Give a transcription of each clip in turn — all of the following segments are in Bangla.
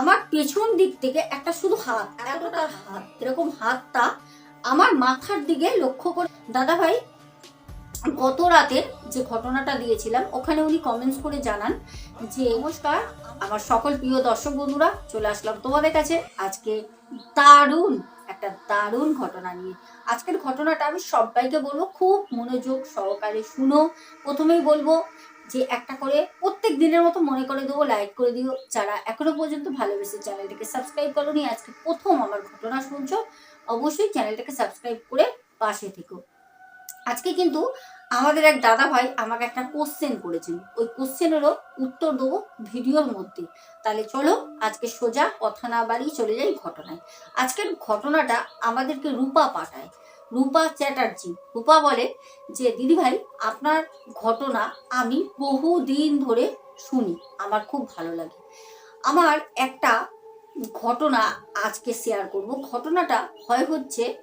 আমার পেছন দিক থেকে একটা শুধু হাত, এতটা হাত, এরকম হাতটা আমার মাথার দিকে লক্ষ্য করে। দাদা ভাই গত রাতে যে ঘটনাটা দিয়েছিলাম, ওখানে উনি কমেন্টস করে জানান যে, নমস্কার, আমার সকল প্রিয় দর্শক বন্ধুরা, চলে আসলাম তোমাদের কাছে আজকে দারুণ, একটা দারুণ ঘটনা নিয়ে। আজকের ঘটনাটা আমি সবাইকে বলব, খুব মনোযোগ সহকারে শুনো। প্রথমেই বলব যে একটা করে প্রত্যেক দিনের মতো মনে করে দেবো লাইক করে দিও। যারা এখনও পর্যন্ত ভালোবেসে চ্যানেলটাকে সাবস্ক্রাইব করোনি, আজকে প্রথম আমার ঘটনা শুনছো, অবশ্যই চ্যানেলটাকে সাবস্ক্রাইব করে পাশে থেকো। আজকে কিন্তু আমাদের এক দাদা ভাই আমাকে একটা কোশ্চেন করেছেন। ওই কোশ্চেনেরও উত্তর দেবো ভিডিওর মধ্যে। তাহলে চলো, আজকে সোজা কথা না বাড়িয়ে চলে যাই ঘটনায়। আজকের ঘটনাটা আমাদেরকে রূপা পাঠায়। রূপা চ্যাটার্জি। রূপা বলে যে, দিদিভাই, আপনার ঘটনা আমি বহু দিন ধরে শুনি। আমার খুব ভালো লাগে। আমার একটা ঘটনা আজকে শেয়ার করব। ঘটনাটা হয় হচ্ছে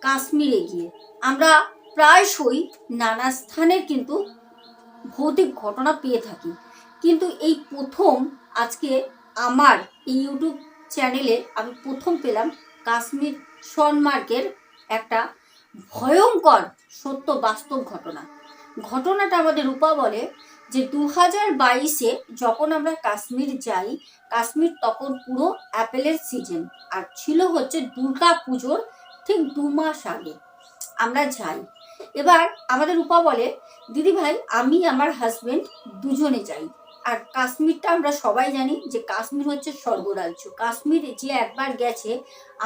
কাশ্মীরে গিয়ে। আমরা প্রায়শই নানা স্থানের কিন্তু ভৌতিক ঘটনা পেয়ে থাকি। কিন্তু এই প্রথম আজকে আমার এই ইউটিউব চ্যানেলে আমি প্রথম পেলাম কাশ্মীর সনমার্কের একটা ভয়ঙ্কর সত্য বাস্তব ঘটনা। ঘটনাটা আমাদের রূপা বলে যে দু হাজার বাইশে যখন আমরা কাশ্মীর যাই, কাশ্মীর তখন পুরো অ্যাপেলের সিজন আর ছিল হচ্ছে দুর্গা পুজোর ঠিক দু মাস আগে। আমরা যাই। এবার আমাদের রূপা বলে, দিদি ভাই, আমি আমার হাজব্যান্ড দুজনে যাই। আর কাশ্মীরটা আমরা সবাই জানি যে কাশ্মীর হচ্ছে স্বর্গরাজ্য। কাশ্মীর যে একবার গেছে,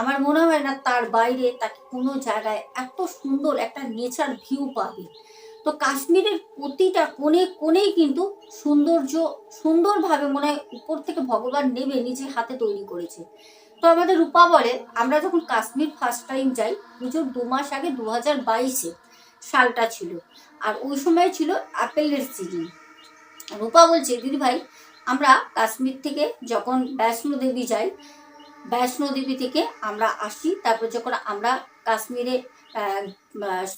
আমার মনে হয় না তার বাইরে তাকে কোনো জায়গায় এত সুন্দর একটা নেচার ভিউ পাবে। তো কাশ্মীরের প্রতিটা কোণে কোণেই কিন্তু সৌন্দর্য সুন্দরভাবে মনে হয় উপর থেকে ভগবান নেবে, নিজে হাতে তৈরি করেছে। তো আমাদের রূপা বলে, আমরা যখন কাশ্মীর ফার্স্ট টাইম যাই, পুজোর দু মাস আগে দু হাজার বাইশে সালটা ছিল। আর ওই সময় ছিল অ্যাপেলের সিজন রূপা বলছে, দিদি ভাই, আমরা কাশ্মীর থেকে যখন বৈষ্ণো দেবী যাই, বৈষ্ণো দেবী থেকে আমরা আসি। তারপর যখন আমরা কাশ্মীরে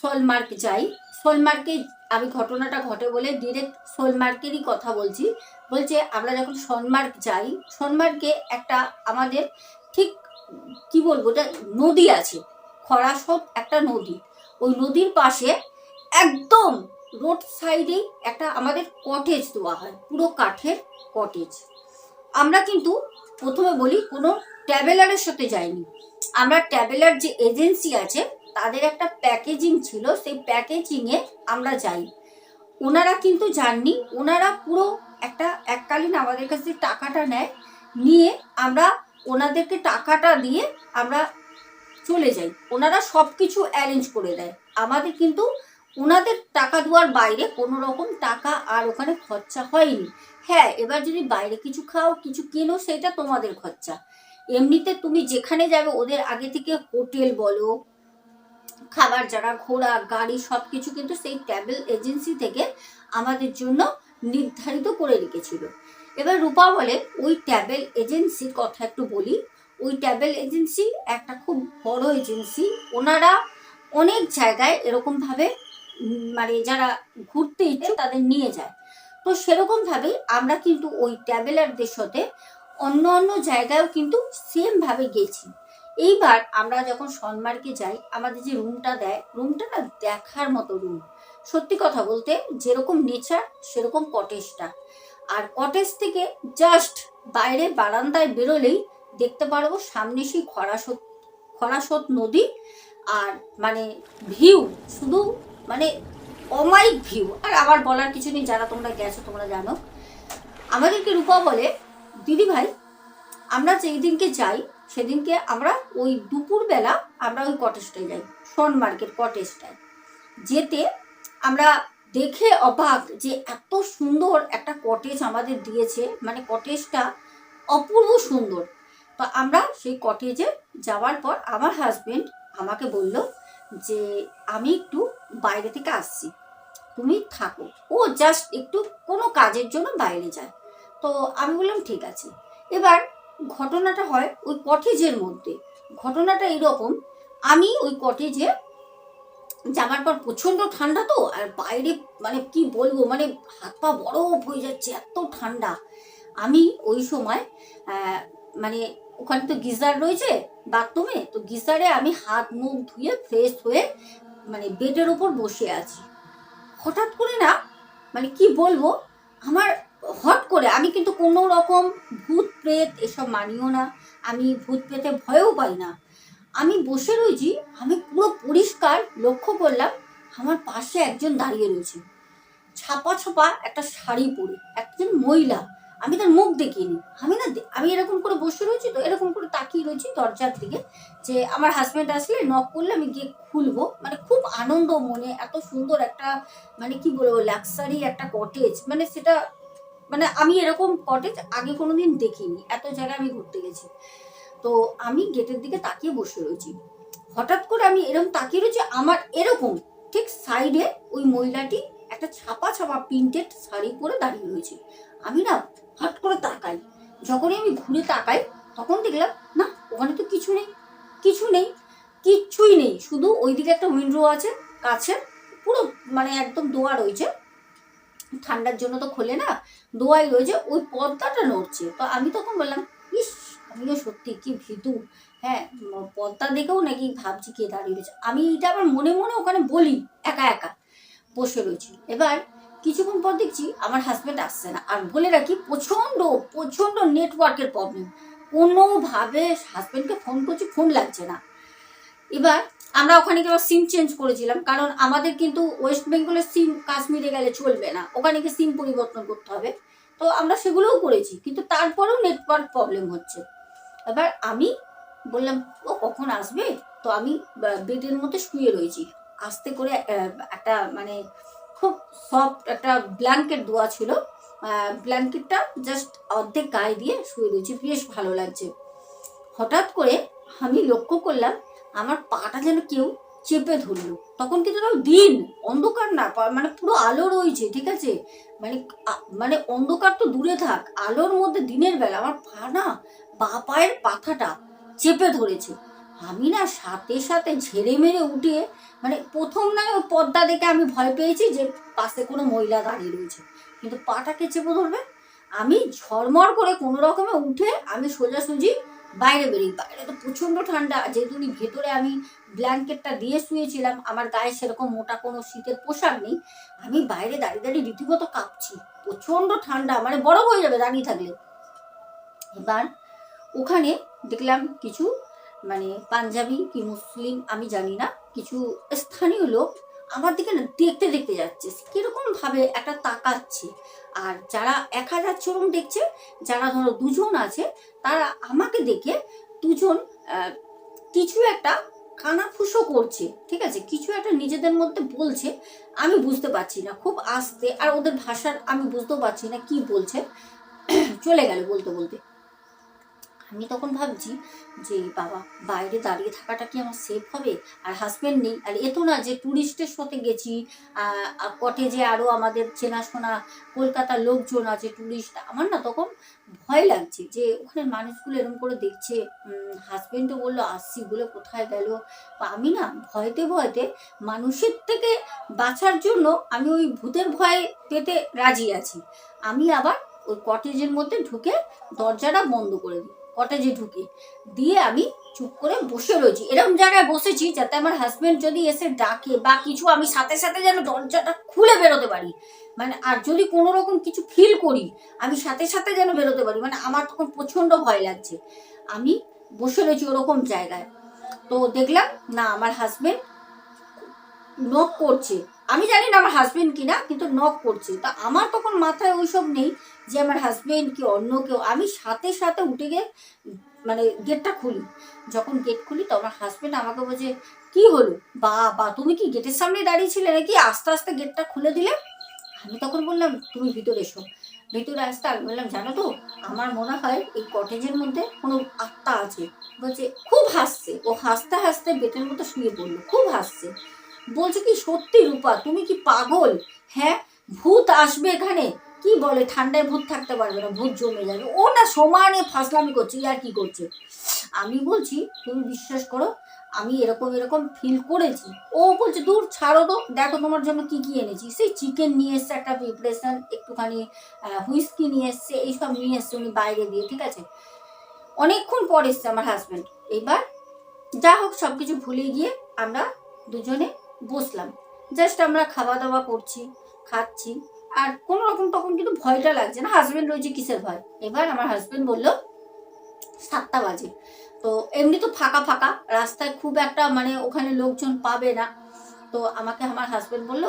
সোলমার্ক যাই সোলমার্কে আমি ঘটনাটা ঘটে বলে ডিরেক্ট সোলমার্কেরই কথা বলছি। বলছে, আমরা যখন সোনমার্গ যাই সোনমার্গে একটা আমাদের ঠিক, কি বলব, ওটা নদী আছে। খরাসত একটা নদী। ওই নদীর পাশে একদম রোড সাইডেই একটা আমাদের কটেজ দেওয়া হয়, পুরো কাঠের কটেজ আমরা কিন্তু প্রথমে বলি কোনো ট্রাভেলারের সাথে যাইনি। আমরা ট্রাভেলার যে এজেন্সি আছে, তাদের একটা প্যাকেজিং ছিল, সেই প্যাকেজিংয়ে আমরা যাই। ওনারা কিন্তু যাননি, ওনারা পুরো একটা এককালীন আমাদের কাছে টাকাটা নেয়, নিয়ে আমরা ওনাদেরকে টাকাটা দিয়ে আমরা চলে যাই। ওনারা সব কিছু অ্যারেঞ্জ করে দেয়। আমাদের কিন্তু ওনাদের টাকা দেওয়ার বাইরে, কোনো রকম টাকা আর ওখানে খরচা হয়নি। হ্যাঁ এবার যদি বাইরে কিছু খাও, কিছু কেনো, সেটা তোমাদের খরচা। এমনিতে তুমি যেখানে যাবে, ওদের আগে থেকে হোটেল বলো, খাবার যারা ঘোরা গাড়ি সব কিছু কিন্তু সেই ট্রাভেল এজেন্সি থেকে আমাদের জন্য নির্ধারিত করে রেখেছিল। এবার রূপা বলে, ওই ট্রাভেল এজেন্সির কথা একটু বলি। ওই ট্রাভেল এজেন্সি একটা খুব বড় এজেন্সি। ওনারা অনেক জায়গায় এরকমভাবে মানে যারা ঘুরতে ইচ্ছে তাদের নিয়ে যায়। তো সেরকমভাবেই আমরা কিন্তু ওই ট্রাভেলারদের সাথে অন্য অন্য জায়গায়ও কিন্তু সেমভাবে গেছি। এইবার আমরা যখন সনমার্কে যাই, আমাদের যে রুমটা দেয় রুমটা না দেখার মতো রুম সত্যি কথা বলতে যেরকম নেচার সেরকম কটেজটা আর কটেজ থেকে জাস্ট বাইরে বারান্দায় বেরোলেই দেখতে পারব সামনে সেই খরাসত খরাসত নদী আর মানে ভিউ শুধু মানে অমাইক ভিউ আর আমার বলার কিছু নেই, যারা তোমরা গেছো, তোমরা জানো। আমাদেরকে রূপা বলে, দিদি ভাই, আমরা যেই দিনকে যাই, সেদিনকে আমরা ওই দুপুরবেলা আমরা ওই কটেজটায় যাই সনমার্কের কটেজটায় যেতে আমরা দেখে অবাক যে এত সুন্দর একটা কটেজ আমাদের দিয়েছে। মানে কটেজটা অপূর্ব সুন্দর। তো আমরা সেই কটেজে যাওয়ার পর আমার হাজবেন্ড আমাকে বলল যে, আমি একটু বাইরে থেকে আসছি। তুমি থাকো। ও জাস্ট একটু কোনো কাজের জন্য বাইরে যায়। তো আমি বললাম, ঠিক আছে। এবার ঘটনাটা হয় ওই কটেজের মধ্যে। ঘটনাটা এরকম, আমি ওই কটেজে যাওয়ার পর প্রচণ্ড ঠান্ডা তো, আর বাইরে মানে কি বলব মানে হাত পা বরফ হয়ে যাচ্ছে, এত ঠান্ডা। আমি ওই সময় মানে ওখানে তো গিজার রয়েছে বাথরুমে, তো গিজারে আমি হাত মুখ ধুয়ে ফ্রেশ হয়ে মানে বেডের ওপর বসে আছি। হঠাৎ করে না মানে কি বলব, আমার হট করে, আমি কিন্তু কোনো রকম ভূত প্রেত এসব মানিও না, আমি ভূত প্রেতে ভয়ও পাই না। আমি বসে রয়েছি, আমি পুরো পরিষ্কার লক্ষ্য করলাম, আমার পাশে একজন দাঁড়িয়ে রয়েছে। ছাপা ছাপা একটা শাড়ি পরে, একজন মহিলা। আমি তার মুখ দেখিনি আমি না আমি এরকম করে বসে রয়েছি তো, এরকম করে তাকিয়ে রয়েছি দরজার দিকে যে আমার হাজব্যান্ড আসলে নক করলে আমি গিয়ে খুলবো। মানে খুব আনন্দ মনে, এত সুন্দর একটা মানে কি বলব লাক্সারি একটা কটেজ মানে সেটা মানে আমি এরকম কটেজ আগে কোনোদিন দেখিনি, এত জায়গায় আমি ঘুরতে গেছি। তো আমি গেটের দিকে তাকিয়ে বসে রয়েছি। হঠাৎ করে আমি এরকম তাকিয়ে রয়েছি, আমার এরকম ঠিক সাইডে ওই মহিলাটি একটা ছাপা ছাপা প্রিন্টেড শাড়ি পরে দাঁড়িয়ে রয়েছে। আমি না হট করে তাকাই। যখনই আমি ঘুরে তাকাই, তখন দেখলাম, না, ওখানে তো কিছু নেই। কিছু নেই, কিচ্ছুই নেই। শুধু ওইদিকে একটা উইন্ডো আছে, কাছে, পুরো মানে একদম দোয়া রয়েছে। ঠান্ডার জন্য তো খোলে না, দোয়াই রয়েছে। ওই পর্দাটা নড়ছে। তো আমি তখন বললাম, ইস, আমিও সত্যি কি ভীতু। হ্যাঁ পর্দা দেখেও নাকি ভাবছি কে দাঁড়িয়ে রয়েছে। আমি এটা আবার মনে মনে ওখানে বলি, একা একা বসে রয়েছি। এবার কিছুক্ষণ পর দেখছি আমার হাজব্যান্ড আসছে না। আর বলে রাখি, প্রচণ্ড প্রচণ্ড নেটওয়ার্কের প্রবলেম কোনোভাবে হাজব্যান্ডকে ফোন করছি ফোন লাগছে না। এবার আমরা ওখানে গিয়ে সিম চেঞ্জ করেছিলাম, কারণ আমাদের কিন্তু ওয়েস্ট বেঙ্গলের সিম কাশ্মীরে গেলে চলবে না। ওখানে গিয়ে সিম পরিবর্তন করতে হবে। তো আমরা সেগুলোও করেছি, কিন্তু তারপরেও নেটওয়ার্ক প্রবলেম হচ্ছে। এবার আমি বললাম, ও, কখন আসবে? তো আমি বেডের মধ্যে শুয়ে রয়েছি। আস্তে করে একটা মানে খুব সফট একটা ব্ল্যাঙ্কেট দেওয়া ছিল। ব্ল্যাঙ্কেটটা জাস্ট অর্ধেক গায়ে দিয়ে শুয়ে রয়েছি। বেশ ভালো লাগছে। হঠাৎ করে আমি লক্ষ্য করলাম, আমার পাটা যেন কেউ চেপে ধরলো। তখন কিন্তু দিন, অন্ধকার না মানে পুরো আলো রয়েছে, ঠিক আছে? মানে মানে অন্ধকার তো দূরে থাক, আলোর মধ্যে দিনের বেলা। আমার পা না, বা পায়ের পাখাটা চেপে ধরেছে। আমি না সাথে সাথে ঝেড়ে মেরে উঠে মানে প্রথম নয় ওই পর্দা দেখে আমি ভয় পেয়েছি যে পাশে কোনো মহিলা দাঁড়িয়ে রয়েছে। কিন্তু পাটাকে চেপে ধরবে? আমি ঝরমর করে কোনো রকমে উঠে আমি সোজাসুজি বাইরে বেরিয়ে, বাইরে তো প্রচণ্ড ঠান্ডা, যেহেতু ভেতরে আমি ব্ল্যাঙ্কেটটা দিয়ে শুয়েছিলাম, আমার গায়ে সেরকম মোটা কোনো শীতের পোশাক নেই, আমি বাইরে দাঁড়িয়ে দাঁড়িয়ে রীতিমতো কাঁপছি। প্রচণ্ড ঠান্ডা মানে বরফ হয়ে যাবে দাঁড়িয়ে থাকলে। এবার ওখানে দেখলাম কিছু মানে পাঞ্জাবি কি মুসলিম আমি জানি না, কিছু স্থানীয় লোক আমার দিকে না দেখতে দেখতে যাচ্ছে, কীরকম ভাবে একটা তাকাচ্ছে। আর যারা এক হাজার চরম দেখছে, যারা ধরো দুজন আছে, তারা আমাকে দেখে দুজন কিছু একটা কানাফুসো করছে, ঠিক আছে? কিছু একটা নিজেদের মধ্যে বলছে, আমি বুঝতে পারছি না, খুব আস্তে, আর ওদের ভাষার আমি বুঝতেও পারছি না কি বলছে। চলে গেল বলতে বলতে। আমি তখন ভাবছি যে, বাবা, বাইরে দাঁড়িয়ে থাকাটা কি আমার সেফ হবে? আর হাজব্যান্ড নেই। আর এ তো না যে ট্যুরিস্টের সাথে গেছি কটেজে আরও আমাদের চেনাশোনা কলকাতার লোকজন আছে ট্যুরিস্ট আমার না তখন ভয় লাগছে যে ওখানে মানুষগুলো এরকম করে দেখছে হাজব্যান্ডও বলল, আসছি, বলে কোথায় গেল? আমি না ভয়তে ভয়তে মানুষের থেকে বাঁচার জন্য আমি ওই ভূতের ভয় পেতে রাজি আছি। আমি আবার ওই কটেজের মধ্যে ঢুকে দরজাটা বন্ধ করে দিই। কটেজে ঢুকে। দিয়ে আমি চুপ করে বসে রয়েছি। এরকম জায়গায় বসেছি যাতে আমার হাজব্যান্ড যদি এসে ডাকে বা কিছু আমি সাথে সাথে যেন দরজাটা খুলে বেরোতে পারি। মানে আর যদি কোনো রকম কিছু ফিল করি, আমি সাথে সাথে যেন বেরোতে পারি। মানে আমার তখন প্রচণ্ড ভয় লাগছে। আমি বসে রয়েছি ওরকম জায়গায়। তো দেখলাম, না, আমার হাজব্যান্ড নক করছে। আমি জানি না আমার হাজবেন্ড কিনা, কিন্তু নক করছে। তা আমার তখন মাথায় ওইসব নেই যে আমার হাজব্যান্ড কি অন্য কেউ। আমি সাথে সাথে উঠে গিয়ে মানে গেটটা খুলি। যখন গেট খুলি তো আমার হাজবেন্ড আমাকে বলছে, কি হলো? বা বা তুমি কি গেটের সামনে দাঁড়িয়ে ছিলে নাকি? আস্তে আস্তে গেটটা খুলে দিলে। আমি তখন বললাম, তুমি ভিতরে এসো। ভিতরে আসতে আমি বললাম, জানো তো, আমার মনে হয় এই কটেজের মধ্যে কোনো আত্মা আছে। বলছে, খুব হাসছে। ও হাসতে হাসতে বেটের মতো শুয়ে পড়ল। খুব হাসছে। বলছে কি, সত্যি রূপা, তুমি কি পাগল? হ্যাঁ ভূত আসবে এখানে। কি বলে, ঠান্ডায় ভূত থাকতে পারবে না, ভূত জমে যাবে। ও না, সমানে ফাসলামি করছে আর কি করছে? আমি বলছি, তুমি বিশ্বাস করো, আমি এরকম এরকম ফিল করেছি। ও বলছে, দূর ছাড়ো তো, দেখো তোমার জন্য কি কি এনেছি। সেই চিকেন নিয়ে এসছে, একটা প্রিপারেশন একটুখানি হুইস্কি নিয়ে এসছে, এইসব নিয়ে এসছে উনি বাইরে দিয়ে, ঠিক আছে? অনেকক্ষণ পর এসছে আমার হাজব্যান্ড এইবার যা হোক সব কিছু ভুলে গিয়ে আমরা দুজনে বসলাম। জাস্ট আমরা খাওয়া দাওয়া করছি, খাচ্ছি, আর কোনো রকম তখন কিন্তু ভয়টা লাগছে না হাজব্যান্ড রয়েছে কিসের ভয়? এবার আমার হাজব্যান্ড বলল, সাতটা বাজে। তো এমনি তো ফাঁকা ফাঁকা, রাস্তায় খুব একটা মানে ওখানে লোকজন পাবে না। তো আমাকে আমার হাজব্যান্ড বলল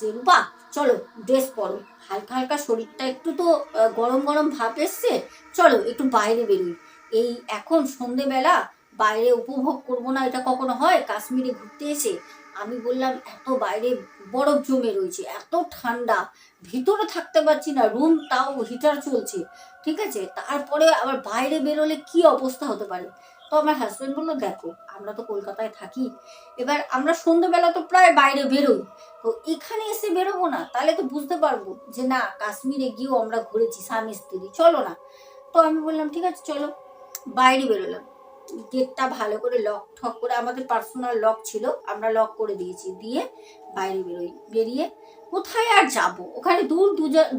যে, রূপা, চলো ড্রেস পরো। হালকা হালকা শরীরটা একটু তো গরম গরম ভাব এসছে। চলো একটু বাইরে বেরোই। এই এখন সন্ধেবেলা, বাইরে উপভোগ করব না এটা কখনো হয়? কাশ্মীরে ঘুরতে এসে আমি বললাম, এত বাইরে বরফ জমে রয়েছে, এত ঠান্ডা, ভিতরে থাকতে পারছি না রুম তাও হিটার চলছে। ঠিক আছে? তারপরে আবার বাইরে বেরোলে কি অবস্থা হতে পারে? তো আমার হাজব্যান্ড বলল, দেখো, আমরা তো কলকাতায় থাকি। এবার আমরা সন্ধ্যেবেলা তো প্রায় বাইরে বেরোই। তো এখানে এসে বেরোবো না, তাহলে তো বুঝতে পারব যে না, কাশ্মীরে গিয়েও আমরা ঘুরেছি, স্বামী স্ত্রী, চলো না। তো আমি বললাম, ঠিক আছে, চলো। বাইরে বেরোলাম। গেটটা ভালো করে লক ঠক করে আমাদের পার্সোনাল লক ছিল, আমরা লক করে দিয়েছি। দিয়ে বাইরে বেরোই, বেরিয়ে কোথায় আর যাব? ওখানে দূর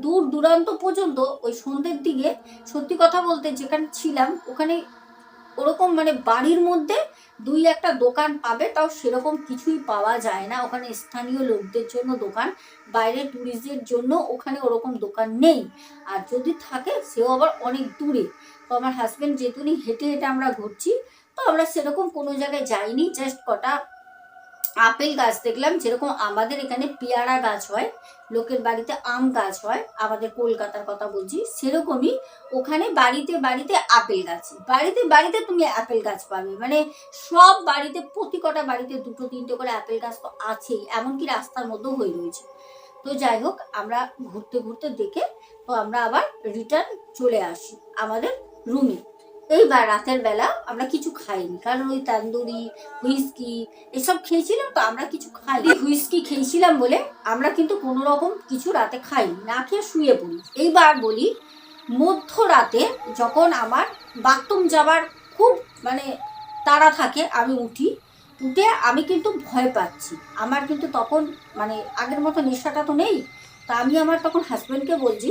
দূর দূরান্ত পর্যন্ত ওই সন্ধ্যের দিকে সত্যি কথা বলতে যেখানে ছিলাম, ওখানে ওরকম মানে বাড়ির মধ্যে দুই একটা দোকান পাবে, তাও সেরকম কিছুই পাওয়া যায় না। ওখানে স্থানীয় লোকদের জন্য দোকান বাইরে ট্যুরিস্টদের জন্য ওখানে ওরকম দোকান নেই। আর যদি থাকে, সেও আবার অনেক দূরে। তো আমার হাজব্যান্ড যেহেতু হেঁটে হেঁটে আমরা ঘুরছি, তো আমরা সেরকম কোনো জায়গায় যাইনি জাস্ট কটা আপেল গাছ দেখলাম, যেরকম আমাদের এখানে পেয়ারা গাছ হয়, লোকের বাড়িতে আম গাছ হয়, আমাদের কলকাতার কথা বলছি, সেরকমই ওখানে বাড়িতে বাড়িতে আপেল গাছ। বাড়িতে বাড়িতে তুমি আপেল গাছ পাবে। মানে সব বাড়িতে প্রতি কটা বাড়িতে দুটো, তিনটে করে আপেল গাছ তো আছেই, এমনকি রাস্তার মধ্যেও হয়ে রয়েছে। তো যাই হোক, আমরা ঘুরতে ঘুরতে দেখে তো আমরা আবার রিটার্ন চলে আসি আমাদের রুমে এইবার রাতের বেলা আমরা কিছু খাইনি, কারণ ওই তান্দুরি, হুইস্কি এসব খেয়েছিলাম তো আমরা কিছু খাই হুইস্কি খেয়েছিলাম বলে আমরা কিন্তু কোনো রকম কিছু রাতে খাইনি, না খেয়ে শুয়ে পড়ি। এইবার বলি, মধ্যরাতে যখন আমার বাথরুম যাবার খুব মানে তাড়া থাকে, আমি উঠি, উঠে আমি কিন্তু ভয় পাচ্ছি। আমার কিন্তু তখন মানে আগের মতো নেশাটা তো নেই, তা আমি আমার তখন হাজব্যান্ডকে বলছি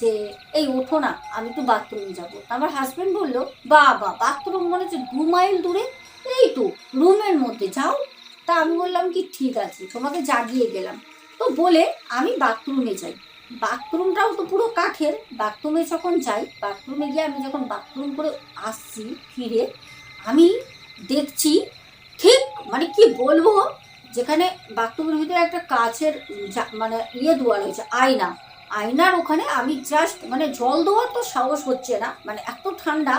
যে, এই, ওঠো না, আমি তো বাথরুমে যাব। আমার হাজব্যান্ড বলল, বাবা বাথরুম মনে হচ্ছে দু মাইল দূরে, এই তো রুমের মধ্যে, যাও। তা আমি বললাম কি, ঠিক আছে, তোমাকে জাগিয়ে গেলাম। তো বলে আমি বাথরুমে যাই। বাথরুমটাও তো পুরো কাঠের। বাথরুমে যখন যাই বাথরুমে গিয়ে আমি যখন বাথরুম করে আসছি, ফিরে, আমি দেখছি, ঠিক মানে কি বলব, যেখানে বাথরুমের ভিতরে একটা কাছের মানে ইয়ে দেওয়া রয়েছে, আয়না। আয়নার ওখানে আমি জাস্ট মানে জল দেওয়ার তো সাহস হচ্ছে না। মানে এত ঠান্ডা,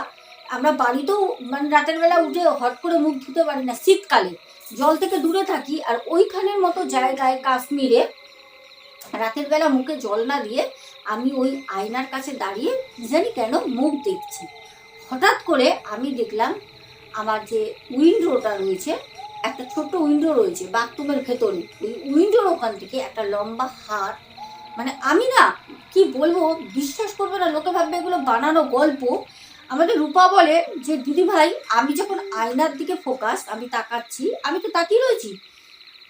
আমরা বাড়িতেও মানে রাতের বেলা উঠে হট করে মুখ ধুতে পারি না, শীতকালে। জল থেকে দূরে থাকি আর ওইখানের মতো জায়গায় কাশ্মীরে রাতের বেলা মুখে জল না দিয়ে আমি ওই আয়নার কাছে দাঁড়িয়ে জানি কেন মুখ দেখছি। হঠাৎ করে আমি দেখলাম আমার যে উইন্ডোটা রয়েছে, একটা ছোট্ট উইন্ডো রয়েছে বাথরুমের ভেতরে। ওই উইন্ডোর ওখান থেকে একটা লম্বা হাত মানে আমি না কি বলব, বিশ্বাস করবে না, লোকে ভাববে এগুলো বানানো গল্প। আমাদের রূপা বলে যে, দিদি ভাই, আমি যখন আয়নার দিকে ফোকাস আমি তাকাচ্ছি, আমি তো তাকিয়ে রয়েছি।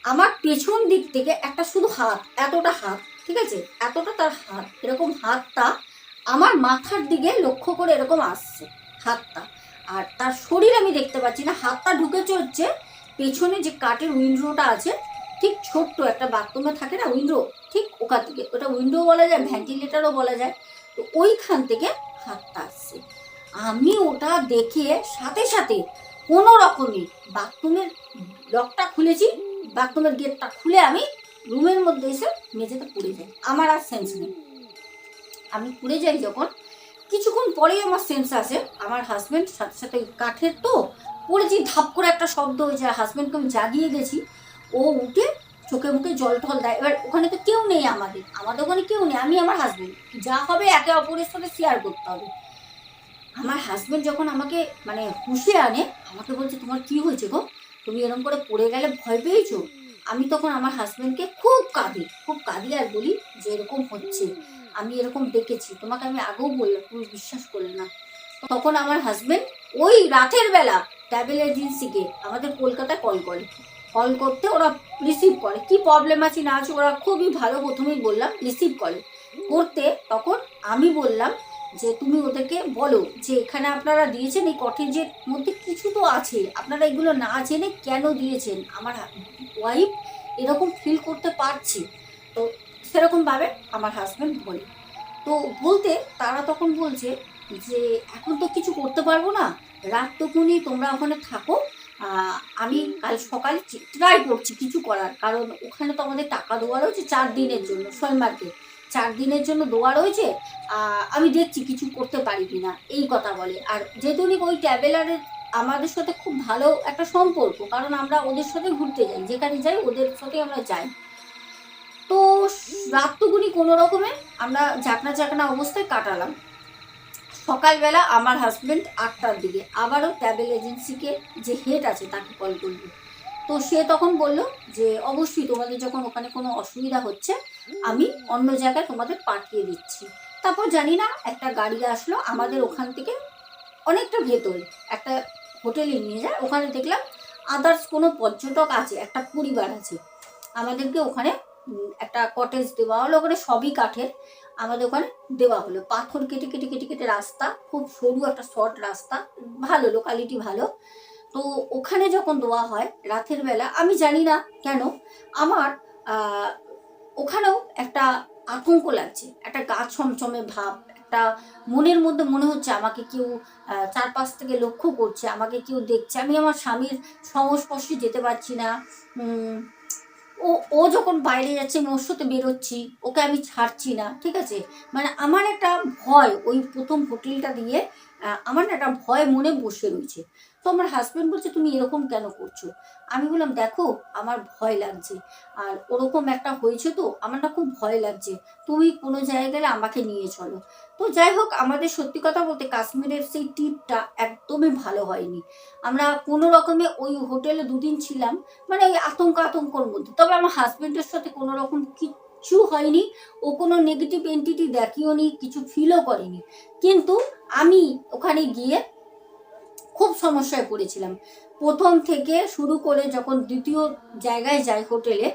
আমার পেছন দিক থেকে একটা শুধু হাত, এতটা হাত, ঠিক আছে? এতটা তার হাত, এরকম হাতটা আমার মাথার দিকে লক্ষ্য করে এরকম আসছে, হাতটা। আর তার শরীর আমি দেখতে পাচ্ছি না, হাতটা ঢুকে চলছে, পেছনে যে কাঠের উইন্ডোটা আছে ঠিক ছোট্ট একটা বাথরুমে থাকে না উইন্ডো ঠিক ওখান থেকে। ওটা উইন্ডো বলা যায় ভেন্টিলেটারও বলা যায়। তো ওইখান থেকে হাতটা আসছে। আমি ওটা দেখে সাথে সাথে কোনো রকমে বাথরুমের লকটা খুলেছি বাথরুমের গেটটা খুলে আমি রুমের মধ্যে এসে মেঝেতে পড়ে যাই। আমার আর সেন্স নেই। আমি পড়ে যাই যখন, কিছুক্ষণ পরেই আমার সেন্স আসে। আমার হাজব্যান্ড সাথে সাথে কাঠের তো পড়েছি, ধাপ করে একটা শব্দ হয়েছে। হাজব্যান্ডকে আমি জাগিয়ে গেছি। ও উঠে চোখে মুখে জল টল দেয়। এবার ওখানে তো কেউ নেই আমাদের। আমাদের ওখানে কেউ নেই। আমি আমার হাজব্যান্ড যা হবে একে অপরের সাথে শেয়ার করতে হবে। আমার হাজব্যান্ড যখন আমাকে মানে হুঁশে আনে, আমাকে বলছে, তোমার কি হয়েছে গো? তুমি এরকম করে পড়ে গেলে ভয় পেয়েছ? আমি তখন আমার হাজব্যান্ডকে খুব কাঁদি খুব কাঁদি আর বলি যে এরকম হচ্ছে। আমি এরকম দেখেছি। তোমাকে আমি আগেও বললাম, তুমি বিশ্বাস করলে না। তখন আমার হাজব্যান্ড ওই রাতের বেলা ট্রাভেল এজেন্সিকে আমাদের কলকাতায় কল করে। কল করতে ওরা রিসিভ করে। কি প্রবলেম আছে না আছে ওরা খুবই ভালো প্রথমেই বললাম রিসিভ করে। করতে তখন আমি বললাম যে, তুমি ওদেরকে বলো যে, এখানে আপনারা দিয়েছেন এই কটেজের মধ্যে কিছু তো আছে। আপনারা এগুলো না জেনে কেন দিয়েছেন? আমার ওয়াইফ এরকম ফিল করতে পারছি। তো সেরকমভাবে আমার হাজব্যান্ড বলে। তো বলতে তারা তখন বলছে যে, এখন তো কিছু করতে পারব না। রাত টুকুনি তোমরা ওখানে থাকো। আমি কাল সকালে ট্রাই করছি কিছু করার। কারণ ওখানে তো আমাদের টাকা দেওয়া রয়েছে চার দিনের জন্য সলমার্কে চার দিনের জন্য দেওয়া রয়েছে আমি দেখছি কিছু করতে পারি কি না এই কথা বলে। আর যেহেতু ওই ট্রাভেলারের আমাদের সাথে খুব ভালো একটা সম্পর্ক, কারণ আমরা ওদের সাথে ঘুরতে যাই, যেখানে যাই ওদের সাথে আমরা যাই। তো রাতটুকুনি কোনো রকমে, আমরা ঝাঁকনা ঝাঁকনা অবস্থায় কাটালাম। সকালবেলা আমার হাজব্যান্ড আটটার দিকে। আবারও ট্রাভেল এজেন্সিকে যে হেড আছে তাকে কল করল। তো সে তখন বলল যে, অবশ্যই তোমাদের যখন ওখানে কোনো অসুবিধা হচ্ছে, আমি অন্য জায়গায় তোমাদের পাঠিয়ে দিচ্ছি। তারপর জানি না, একটা গাড়ি আসলো আমাদের ওখান থেকে অনেকটা ভেতরে। একটা হোটেলে নিয়ে যায়, ওখানে দেখলাম আদার্স কোনো পর্যটক আছে, একটা পরিবার আছে। আমাদেরকে ওখানে একটা কটেজ দেওয়া হলো, ওখানে সবই কাঠের। আমাদের ওখানে দেওয়া হলো। পাথর কেটে কেটে কেটে কেটে রাস্তা, খুব সরু একটা শর্ট রাস্তা। ভালো লোকালিটি ভালো। তো ওখানে যখন দেওয়া হয় রাতের বেলা, আমি জানি না কেন, আমার ওখানেও একটা আতঙ্ক লাগছে। একটা গা ছমছমে ভাব, একটা মনের মধ্যে মনে হচ্ছে আমাকে কেউ চারপাশ থেকে লক্ষ্য করছে, আমাকে কেউ দেখছে। আমি আমার স্বামীর সংস্পর্শে যেতে পারছি না। ও ও যখন বাইরে যাচ্ছে, আমি ওর সাথে বেরোচ্ছি, ওকে আমি ছাড়ছি না, ঠিক আছে? মানে আমার একটা ভয়, ওই প্রথম হোটেলটা দিয়ে আমার একটা ভয় মনে বসে রয়েছে। তো আমার হাজব্যান্ড বলছে, তুমি এরকম কেন করছ? আমি বললাম, দেখো, আমার ভয় লাগছে। আর ওরকম একটা হয়েছে তো, আমার না খুব ভয় লাগছে। তুমি কোনো জায়গায় গেলে আমাকে নিয়ে চলো। তো যাই হোক, আমাদের সত্যি কথা বলতে কাশ্মীরের সেই ট্রিপটা একদমই ভালো হয়নি। আমরা কোনো রকমে ওই হোটেলে দুদিন ছিলাম মানে ওই আতঙ্ক আতঙ্কর মধ্যে। তবে আমার হাজব্যান্ডের সাথে কোনো রকম কিচ্ছু হয়নি। ও কোনো নেগেটিভ এন্টিটি দেখিও নি কিছু ফিলও করেনি। কিন্তু আমি ওখানে গিয়ে খুব সমস্যায় পড়েছিলাম। প্রথম থেকে শুরু করে যখন দ্বিতীয় জায়গায় যাই হোটেলে,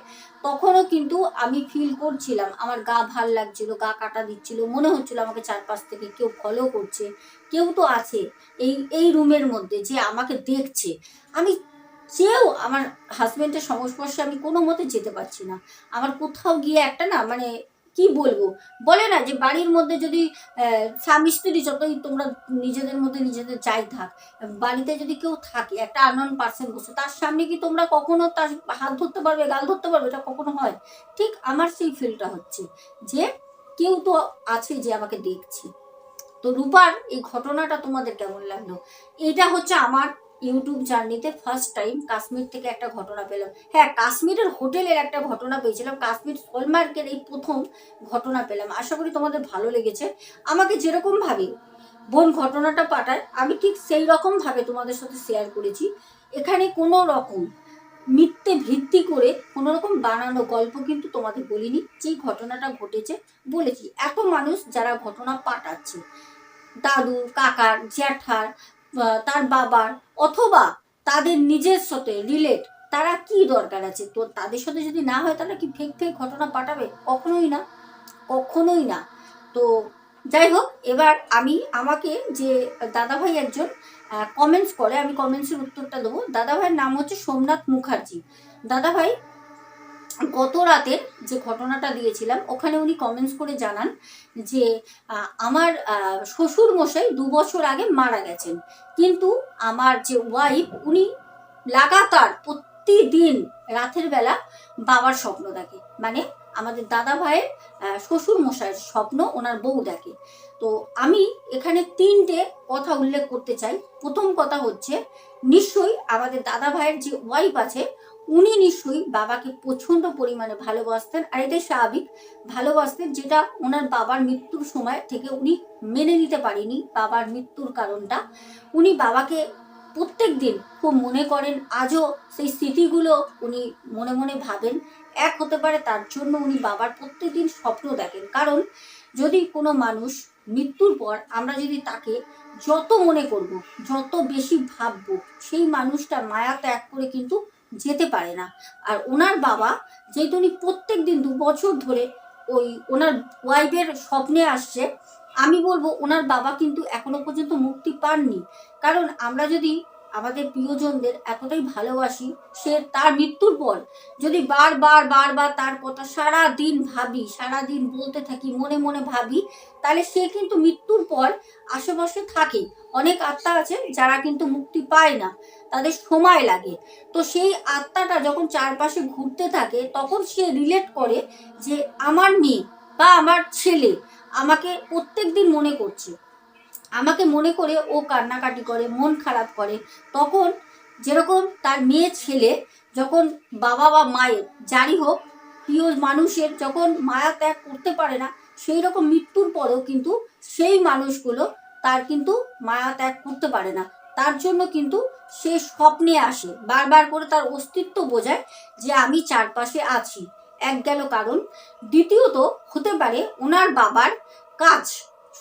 তখনও কিন্তু আমি ফিল করছিলাম, আমার গা ভালো লাগছিল, গা কাটা দিচ্ছিল, মনে হচ্ছিল আমাকে চারপাশ থেকে কেউ ফলো করছে, কেউ তো আছে এই এই রুমের মধ্যে যে আমাকে দেখছে। আমি চেয়েও আমার হাজব্যান্ডের সংস্পর্শে আমি কোনো মতে যেতে পারছি না। আমার কোথাও গিয়ে একটা না মানে কি বলব? বলে না যে বাড়ির মধ্যে যদি স্বামী স্ত্রী যতই তোমরা নিজেদের মধ্যে নিজেদের যাই থাক, বাড়িতে যদি কেউ থাকে, একটা আনন পার্সন বসে, তার সামনে কি তোমরা কখনো তার হাত ধরতে পারবে, গাল ধরতে পারবে? এটা কখনো হয়? ঠিক আমার সেই ফিলটা হচ্ছে যে কেউ তো আছে যে আমাকে দেখছে। তো রূপার এই ঘটনাটা তোমাদের কেমন লাগল? এটা হচ্ছে আমার ইউটিউব জার্নিতে ফার্স্ট টাইম কাশ্মীর থেকে একটা ঘটনা পেলাম। হ্যাঁ কাশ্মীরের হোটেলের একটা ঘটনা পেয়েছিলাম। কাশ্মীর হলমার্কের এই প্রথম ঘটনা পেলাম। আশা করি তোমাদের ভালো লেগেছে। আমাকে যেরকম ভাবে বোন ঘটনাটা পাঠায়, আমি ঠিক সেই রকম ভাবে তোমাদের সাথে শেয়ার করেছি। এখানে কোনো রকম মিথ্যে ভিত্তি করে কোনো রকম বানানো গল্প কিন্তু তোমাদের বলিনি। যেই ঘটনাটা ঘটেছে বলেছি। এত মানুষ যারা ঘটনা পাঠাচ্ছে। দাদু কাকার জ্যাঠার তার বাবার অথবা তাদের নিজের সাথে রিলেট তারা কি দরকার আছে? তো তাদের সাথে যদি না হয় তারা কি ফেক ফেক ঘটনা পাঠাবে? কখনোই না। কখনোই না। তো যাই হোক, এবার আমি আমাকে যে দাদাভাই একজন কমেন্টস করে, আমি কমেন্টসের উত্তরটা দেবো। দাদাভাইয়ের নাম হচ্ছে সোমনাথ মুখার্জি। দাদাভাই গত রাতে যে ঘটনাটা দিয়েছিলাম, ওখানে উনি কমেন্টস করে জানান যে আমার শ্বশুর মশাই দু বছর আগে মারা গেছেন। কিন্তু আমার যে ওয়াইফ উনি লাগাতার প্রতিদিন রাতের বেলা বাবার স্বপ্ন দেখে। মানে আমাদের দাদা ভাইয়ের শ্বশুর মশাইয়ের স্বপ্ন, ওনার বউ দেখে। তো আমি এখানে তিনটে কথা উল্লেখ করতে চাই। প্রথম কথা হচ্ছে, নিশ্চয়ই আমাদের দাদা ভাইয়ের যে ওয়াইফ আছে উনি নিশ্চয়ই বাবাকে প্রচণ্ড পরিমাণে ভালোবাসতেন আর এটাই স্বাভাবিক ভালোবাসতেন যেটা ওনার বাবার মৃত্যুর সময় থেকে উনি মেনে নিতে পারেনি বাবার মৃত্যুর কারণটা। উনি বাবাকে প্রত্যেক দিন খুব মনে করেন, আজও সেই স্মৃতিগুলো উনি মনে মনে ভাবেন, এক হতে পারে তার জন্য উনি বাবার প্রত্যেকদিন স্বপ্ন দেখেন। কারণ যদি কোনো মানুষ মৃত্যুর পর আমরা যদি তাকে যত মনে করব, যত বেশি ভাববো, সেই মানুষটা মায়া ত্যাগ করে কিন্তু যেতে পারে না। আর ওনার বাবা যেহেতু উনি প্রত্যেক দিন দু বছর ধরে ওই ওনার ওয়াইফের স্বপ্নে আসছে, আমি বলব ওনার বাবা কিন্তু এখনও পর্যন্ত মুক্তি পাননি। কারণ আমরা যদি আমাদের প্রিয়জনদের এতটাই ভালোবাসি, সে তার মৃত্যুর পর যদি বারবার বারবার তার কথা সারা দিন ভাবি সারা দিন বলতে থাকি, মনে মনে ভাবি তাহলে সে কিন্তু মৃত্যুর পর আশেপাশে থাকে। অনেক আত্মা আছে যারা কিন্তু মুক্তি পায় না। তাদের সময় লাগে। তো সেই আত্মাটা যখন চারপাশে ঘুরতে থাকে, তখন সে রিলেট করে যে আমার মেয়ে বা আমার ছেলে আমাকে প্রত্যেক দিন মনে করছে। আমাকে মনে করে ও কান্নাকাটি করে, মন খারাপ করে। তখন যেরকম তার মেয়ে ছেলে যখন বাবা বা মায়ের, যারই হোক, প্রিয় মানুষের যখন মায়া ত্যাগ করতে পারে না সেই রকম মৃত্যুর পরেও কিন্তু সেই মানুষগুলো তার কিন্তু মায়া ত্যাগ করতে পারে না। তার জন্য কিন্তু সে স্বপ্নে আসে, বারবার করে তার অস্তিত্ব বোঝায় যে আমি চারপাশে আছি। এক গেল কারণ, দ্বিতীয়ত হতে পারে ওনার বাবার কাজ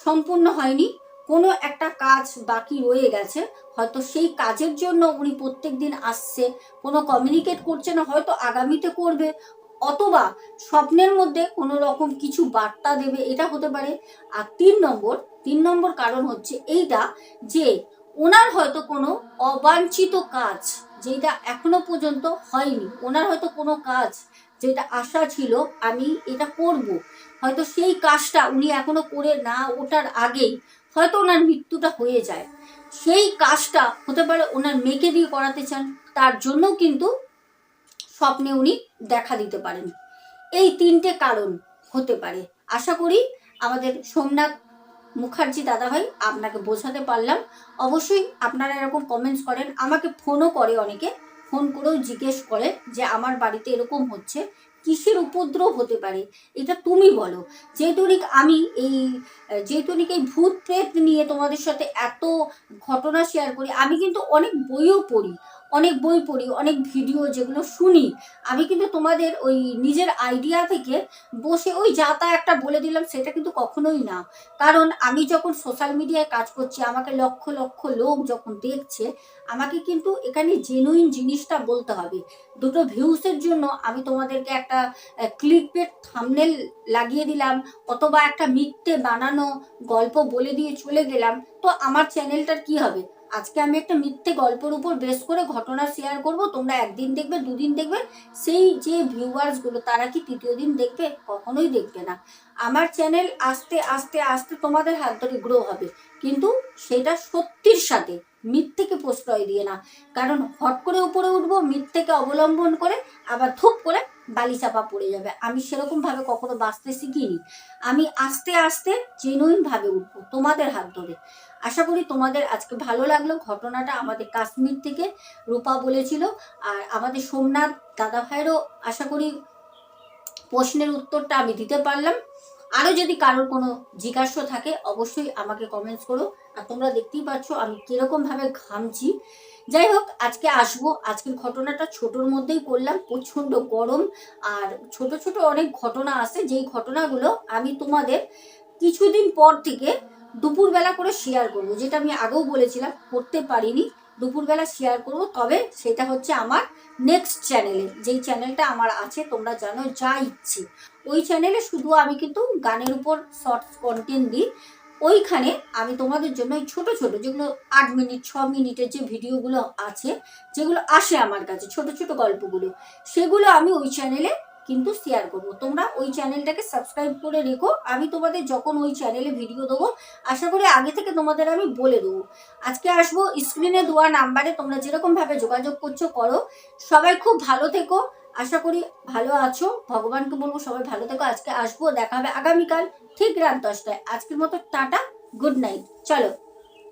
সম্পূর্ণ হয়নি, কোনো একটা কাজ বাকি রয়ে গেছে, হয়তো সেই কাজের জন্য উনি প্রত্যেক দিন আসছে, কোনো কমিউনিকেট করছে না, হয়তো আগামীতে করবে অথবা স্বপ্নের মধ্যে কোনো রকম কিছু বার্তা দেবে, এটা হতে পারে। আর তিন নম্বর তিন নম্বর কারণ হচ্ছে এইটা যে ওনার হয়তো কোনো অবাঞ্ছিত কাজ যেটা এখনও পর্যন্ত হয়নি, ওনার হয়তো কোনো কাজ যেটা আশা ছিল, আমি এটা করব। হয়তো সেই কাজটা উনি এখনও করে না ওঠার আগেই হয়তো ওনার মৃত্যুটা হয়ে যায়। সেই কাজটা হতে পারে ওনার মেয়েকে দিয়ে করাতে চান, তার জন্য কিন্তু স্বপ্নে উনি দেখা দিতে পারেন। এই তিনটে কারণ হতে পারে। আশা করি আমাদের সোমনাথ মুখার্জি দাদাভাই আপনাকে বোঝাতে পারলাম। অবশ্যই আপনারা এরকম কমেন্টস করেন। আমাকে ফোনও করে অনেকে। ফোন করেও জিজ্ঞেস করে যে আমার বাড়িতে এরকম হচ্ছে। কিসের উপদ্রব হতে পারে? এটা তুমি বলো। যেহেতু নাকি আমি এই, যেহেতু নাকি এই ভূত প্রেত নিয়ে তোমাদের সাথে এত ঘটনা শেয়ার করি, আমি কিন্তু অনেক বইও পড়ি। অনেক বই পড়ি, অনেক ভিডিও যেগুলো শুনি। আমি কিন্তু তোমাদের ওই নিজের আইডিয়া থেকে বসে ওই যা তা একটা বলে দিলাম সেটা কিন্তু কখনোই না। কারণ আমি যখন সোশ্যাল মিডিয়ায় কাজ করছি, আমাকে লক্ষ লক্ষ লোক যখন দেখছে, আমাকে কিন্তু এখানে জেনুইন জিনিসটা বলতে হবে। দুটো ভিউসের জন্য আমি তোমাদেরকে একটা ক্লিক পেট থামনেল লাগিয়ে দিলাম, অথবা একটা মিথ্যে বানানো গল্প বলে দিয়ে চলে গেলাম। তো আমার চ্যানেলটার কি হবে? আজকে আমি একটা মিথ্যে গল্পের উপর বেস করে ঘটনা শেয়ার করব। তোমরা একদিন দেখবে, দুদিন দেখবে, সেই যে ভিউয়ার্সগুলো তারা কি তৃতীয় দিন দেখবে? কখনোই দেখবে না। আমার চ্যানেল আস্তে আস্তে আস্তে তোমাদের হাত ধরে গ্রো হবে। কিন্তু সেটা সত্যির সাথে, মিথ্যেকে প্রশ্রয় দিয়ে না। কারণ হট করে উপরে উঠবো, মিথ্যেকে অবলম্বন করে আবার ধূপ করে বালি চাপা পড়ে যাবে। আমি সেরকম ভাবে কখনো বাঁচতে শিখিনি। আমি আস্তে আস্তে জেনুইন ভাবে উঠবো, তোমাদের হাত ধরে। আশা করি তোমাদের আজকে ভালো লাগল। ঘটনাটা আমাদের কাশ্মীর থেকে রূপা বলেছিল। আর আমাদের সোমনাথ দাদা ভাইয়েরও আশা করি প্রশ্নের উত্তরটা আমি দিতে পারলাম। আরও যদি কারোর কোনো জিজ্ঞাসা থাকে, অবশ্যই আমাকে কমেন্টস করো। আর তোমরা দেখতেই পাচ্ছ আমি কীরকমভাবে ঘামছি। যাই হোক, আজকে আসব। আজকের ঘটনাটা ছোটোর মধ্যেই করলাম প্রচণ্ড গরম। আর ছোট ছোট অনেক ঘটনা আছে। যেই ঘটনাগুলো আমি তোমাদের কিছুদিন পর থেকে দুপুরবেলা করে শেয়ার করব। যেটা আমি আগেও বলেছিলাম, করতে পারিনি, দুপুরবেলা শেয়ার করব। তবে সেটা হচ্ছে আমার নেক্সট চ্যানেলে যেই চ্যানেলটা আমার আছে, তোমরা জানো, যা ইচ্ছে। ওই চ্যানেলে শুধু আমি কিন্তু গানের উপর শর্টস কন্টেন্ট দিই। ওইখানে আমি তোমাদের জন্য ওই ছোটো ছোটো, যেগুলো আট মিনিট, ছ মিনিটের যে ভিডিওগুলো আছে, যেগুলো আসে আমার কাছে, ছোট ছোট গল্পগুলো, সেগুলো আমি ওই চ্যানেলে কিন্তু শেয়ার করব। তোমরা ওই চ্যানেলটাকে সাবস্ক্রাইব করে রেখো। আমি তোমাদের যখন ওই চ্যানেলে ভিডিও দেবো, আশা করি আগে থেকে তোমাদের আমি বলে দেবো। আজকে আসব স্ক্রিনে দেওয়া নাম্বারে তোমরা যেরকমভাবে যোগাযোগ করছ, করো। সবাই খুব ভালো থেকো। আশা করি ভালো আছো। ভগবানকে বলব সবাই ভালো থেকো। আজকে আসব, দেখা হবে আগামীকাল ঠিক রাত দশটায়। আজকের মতো টাটা গুড নাইট চলো।